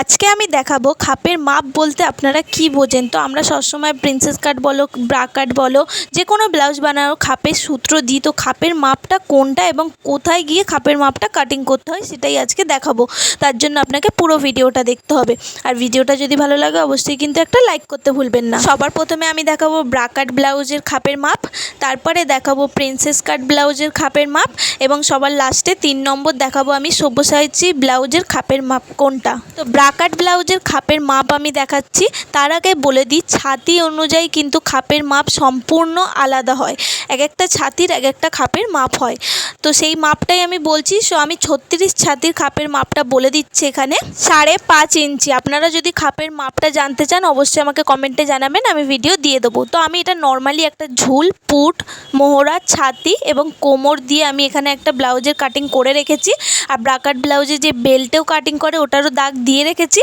আজকে আমি দেখাবো খাপের মাপ বলতে আপনারা কি বোঝেন? তো আমরা সবসময় প্রিন্সেস কাট বলো ব্রা কাট বলো, যে কোনো ব্লাউজ বানানোর খাপের সূত্র দিই। তো খাপের মাপটা কোনটা এবং কোথায় গিয়ে খাপের মাপটা কাটিং করতে হয় সেটাই আজকে দেখাবো। তার জন্য আপনাকে পুরো ভিডিওটা দেখতে হবে। আর ভিডিওটা যদি ভালো লাগে, অবশ্যই কিন্তু একটা লাইক করতে ভুলবেন না। সবার প্রথমে আমি দেখাবো ব্রা কাট ব্লাউজের খাপের মাপ, তারপরে দেখাবো প্রিন্সেস কাট ব্লাউজের খাপের মাপ এবং সবার লাস্টে তিন নম্বর দেখাবো আমি সব্যসাচী ব্লাউজের খাপের মাপ কোনটা। তো ব্রাকাট ব্লাউজের খাপের মাপ আমি দেখাচ্ছি। তার আগে বলে দিই, ছাতি অনুযায়ী কিন্তু খাপের মাপ সম্পূর্ণ আলাদা হয়। এক একটা ছাতির এক একটা খাপের মাপ হয়। তো সেই মাপটাই আমি বলছি, সো আমি ছত্রিশ ছাতির খাপের মাপটা বলে দিচ্ছি এখানে। সাড়ে পাঁচ ইঞ্চি। আপনারা যদি খাপের মাপটা জানতে চান, অবশ্যই আমাকে কমেন্টে জানাবেন, আমি ভিডিও দিয়ে দেবো। তো আমি এটা নর্মালি একটা ঝুল, পুট, মোহরা, ছাতি এবং কোমর দিয়ে আমি এখানে একটা ব্লাউজের কাটিং করে রেখেছি। আর ব্রাকাট ব্লাউজে যে বেল্টেও কাটিং করে, ওটারও দাগ দিয়ে রেখেছি।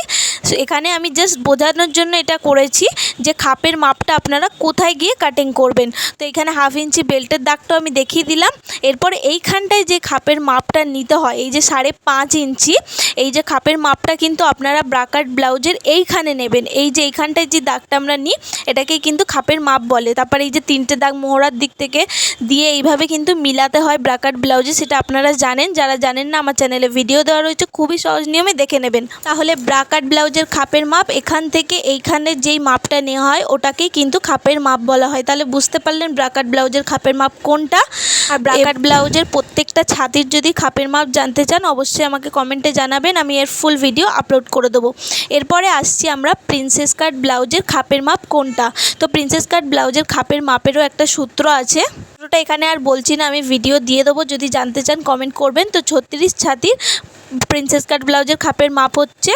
এখানে আমি জাস্ট বোঝানোর জন্য এটা করেছি যে খাপের মাপটা আপনারা কোথায় গিয়ে কাটিং করবেন। তো এখানে হাফ ইঞ্চি বেল্টের দাগটাও আমি দেখিয়ে দিলাম। এরপরে এইখানটায় যে খাপের মাপটা নিতে হয় এই যে সাড়ে পাঁচ ইঞ্চি এই যে খাপের মাপটা কিন্তু আপনারা ব্রাকাট ব্লাউজের এইখানে নেবেন। এই যে এইখানটায় যে দাগটা আমরা নিই এটাকেই কিন্তু খাপের মাপ বলে। তারপরে এই যে তিনটে দাগ মোহরার দিক থেকে দিয়ে এইভাবে কিন্তু মিলাতে হয় ব্রাকাট ব্লাউজে সেটা আপনারা জানেন। যারা জানেন না আমার চ্যানেলে ভিডিও দেওয়া রয়েছে খুবই সহজ নিয়মে দেখে নেবেন। তাহলে ব্রাকাট ব্লাউজের খাপের মাপ এখান থেকে এইখানে যেই মাপটা নেওয়া হয় ওটাকেই কিন্তু খাপের মাপ বলা হয়। তাহলে বুঝতে পারলেন ব্রাকাট ব্লাউজের খাপের মাপ কোনটা? আর ব্রাকাট ব্লাউজের প্রত্যেকটা ছাতির যদি খাপের মাপ জানতে চান, অবশ্যই আমাকে কমেন্টে জানাবেন, আমি এর ফুল ভিডিও আপলোড করে দেবো। এরপরে আসছি আমরা প্রিন্সেস কাট ব্লাউজের খাপের মাপ কোনটা? তো প্রিন্সেস কাট ব্লাউজের খাপের মাপেরও একটা সূত্র আছে। সূত্রটা এখানে আর বলছি না, আমি ভিডিও দিয়ে দেবো, যদি জানতে চান কমেন্ট করবেন। তো ছত্রিশ ছাতির প্রিন্সেস কাট ব্লাউজের খাপের মাপ হচ্ছে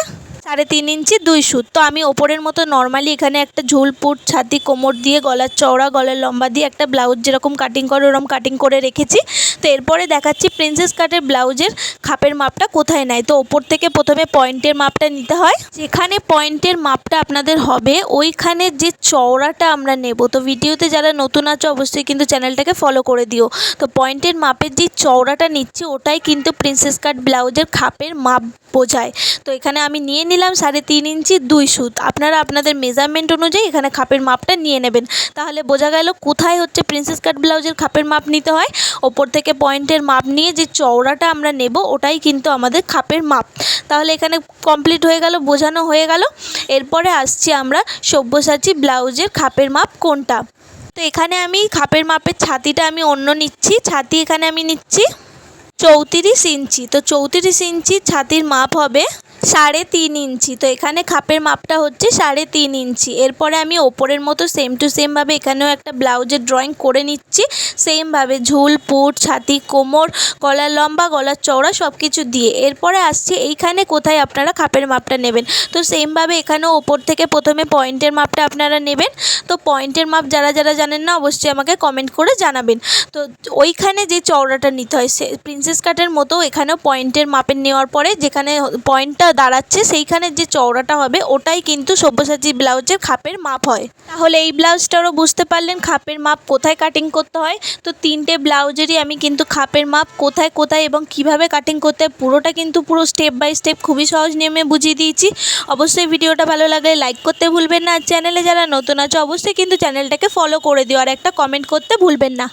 সাড়ে তিন ইঞ্চি, দুই সুত। তো আমি ওপরের মতো নর্মালি এখানে একটা ঝুলপুট ছাতি, কোমর দিয়ে, গলার চওড়া, গলার লম্বা দিয়ে একটা ব্লাউজ যেরকম কাটিং করে ওরকম কাটিং করে রেখেছি। তো এরপরে দেখাচ্ছি প্রিন্সেস কাটের ব্লাউজের খাপের মাপটা কোথায় নেয় তো ওপর থেকে প্রথমে পয়েন্টের মাপটা নিতে হয়। যেখানে পয়েন্টের মাপটা আপনাদের হবে, ওইখানে যে চওড়াটা আমরা নেব। তো ভিডিওতে যারা নতুন আছো, অবশ্যই কিন্তু চ্যানেলটাকে ফলো করে দিও। তো পয়েন্টের মাপের যে চওড়াটা নিচ্ছি, ওটাই কিন্তু প্রিন্সেস কাট ব্লাউজের খাপের মাপ বোঝায়। তো এখানে আমি নিয়ে নিলাম সাড়ে তিন ইঞ্চি দুই সুত। আপনারা আপনাদের মেজারমেন্ট অনুযায়ী এখানে খাপের মাপটা নিয়ে নেবেন। তাহলে বোঝা গেল কোথায় হচ্ছে প্রিন্সেস কাট ব্লাউজের খাপের মাপ নিতে হয়। ওপর থেকে পয়েন্টের মাপ নিয়ে যে চওড়াটা আমরা নেব, ওটাই কিন্তু আমাদের খাপের মাপ। তাহলে এখানে কমপ্লিট হয়ে গেল, বোঝানো হয়ে গেল। এরপরে আসছি আমরা সব্যসাচী ব্লাউজের খাপের মাপ কোনটা। তো এখানে আমি খাপের মাপের ছাতিটা আমি অন্য নিচ্ছি। ছাতি এখানে আমি নিচ্ছি চৌত্রিশ ইঞ্চি। তো চৌত্রিশ ইঞ্চি ছাতির মাপ হবে সাড়ে তিন ইঞ্চি। তো এখানে খাপের মাপটা হচ্ছে সাড়ে তিন ইঞ্চি। এরপরে আমি ওপরের মতো সেম টু সেমভাবে এখানেও একটা ব্লাউজের ড্রয়িং করে নিচ্ছি। সেমভাবে ঝুল, পুট, ছাতি, কোমর, গলার লম্বা, গলার চওড়া সব কিছু দিয়ে। এরপরে আসছে এইখানে কোথায় আপনারা খাপের মাপটা নেবেন। তো সেমভাবে এখানেও ওপর থেকে প্রথমে পয়েন্টের মাপটা আপনারা নেবেন। তো পয়েন্টের মাপ যারা যারা জানেন না, অবশ্যই আমাকে কমেন্ট করে জানাবেন। তো ওইখানে যে চওড়াটা নিতে হয়, সে প্রিন্সেস কাটের মতো এখানেও পয়েন্টের মাপের নেওয়ার পরে যেখানে পয়েন্টটা দাঁড়াচ্ছে সেইখানের যে চওড়াটা হবে, ওটাই কিন্তু সব্যসাচী ব্লাউজের খাপের মাপ হয়। তাহলে এই ব্লাউজটারও বুঝতে পারলেন খাপের মাপ কোথায় কাটিং করতে হয়। তো তিনটে ব্লাউজেরই আমি কিন্তু খাপের মাপ কোথায় কোথায় এবং কীভাবে কাটিং করতে হয়, পুরোটা কিন্তু পুরো স্টেপ বাই স্টেপ খুবই সহজ নিয়মে বুঝিয়ে দিয়েছি। অবশ্যই ভিডিওটা ভালো লাগলে লাইক করতে ভুলবেন না। আর চ্যানেলে যারা নতুন আছে, অবশ্যই কিন্তু চ্যানেলটাকে ফলো করে দিও। আর একটা কমেন্ট করতে ভুলবেন না।